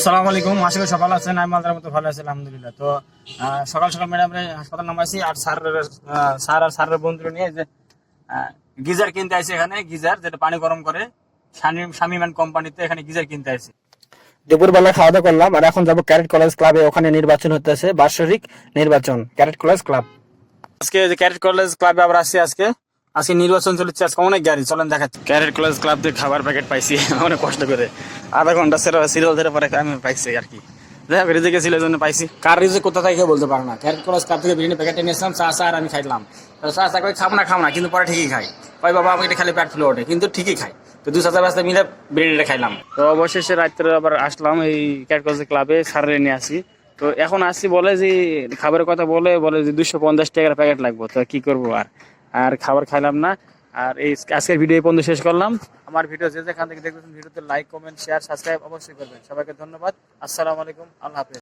আসসালামু আলাইকুম আশা করি সকাল আছেন আমি মালদার মতো ভালো আছি আলহামদুলিল্লাহ। তো সকাল সকাল ম্যাডাম হাসপাতাল নামাইছি আর স্যার স্যার আর স্যারের বন্ধুরা নিয়ে যে গিজার কিনতে আইছি এখানে গিজার যেটা পানি গরম করে শামিমান কোম্পানিতে এখানে গিজার কিনতে আইছি। দুপুরবেলা খাওয়া দাওয়া করলাম আর এখন যাব ক্যারেট কলেজ ক্লাবে ওখানে নির্বাচন হতেছে বাৎসরিক নির্বাচন ক্যারেট কলেজ ক্লাব আজকে যে ক্যারেট কলেজ ক্লাবে আবার আসছি আজকে। আজকে নির্বাচন চলেছে আজকে অনেক গাড়ি চলেন দেখাচ্ছি। ক্যারেট কলেজ ক্লাব থেকে খাবার প্যাকেট পাইছি অনেক কষ্ট করে। আধা ঘণ্টা সিরিয়াল ধরে পরে আমি পাইছি আর কি। যাই হোক রিজেকে ছিল জন্য পাইছি। কার রিজে কোথা থেকে বলতে পারে না। কলেজ ক্লাব থেকে বিরিয়ানি প্যাকেট নিয়েছিলাম চা চা আর আমি খাইলাম। চা চা করে খাব না খাব না কিন্তু পরে ঠিকই খাই। বাবা এটা খালি পেট ফুলে ওঠে কিন্তু ঠিকই খাই। তো দু ব্যস্ত মিলে বিরিয়ানিটা খাইলাম। তো অবশেষে রাত্রে আবার আসলাম এই ক্যারেট কলেজ ক্লাবে সারে নিয়ে আসি। তো এখন আসছি বলে যে খাবারের কথা বলে বলে যে দুশো পঞ্চাশ টাকার প্যাকেট লাগবো তো কি করব আর? আর খাবার খাইলাম না। আর এই আজকের ভিডিও এই পর্যন্ত শেষ করলাম। আমার ভিডিও যে যেখান থেকে দেখবেন ভিডিওতে লাইক কমেন্ট শেয়ার সাবস্ক্রাইব অবশ্যই করবেন। সবাইকে ধন্যবাদ। আসসালামু আলাইকুম। আল্লাহ হাফেজ।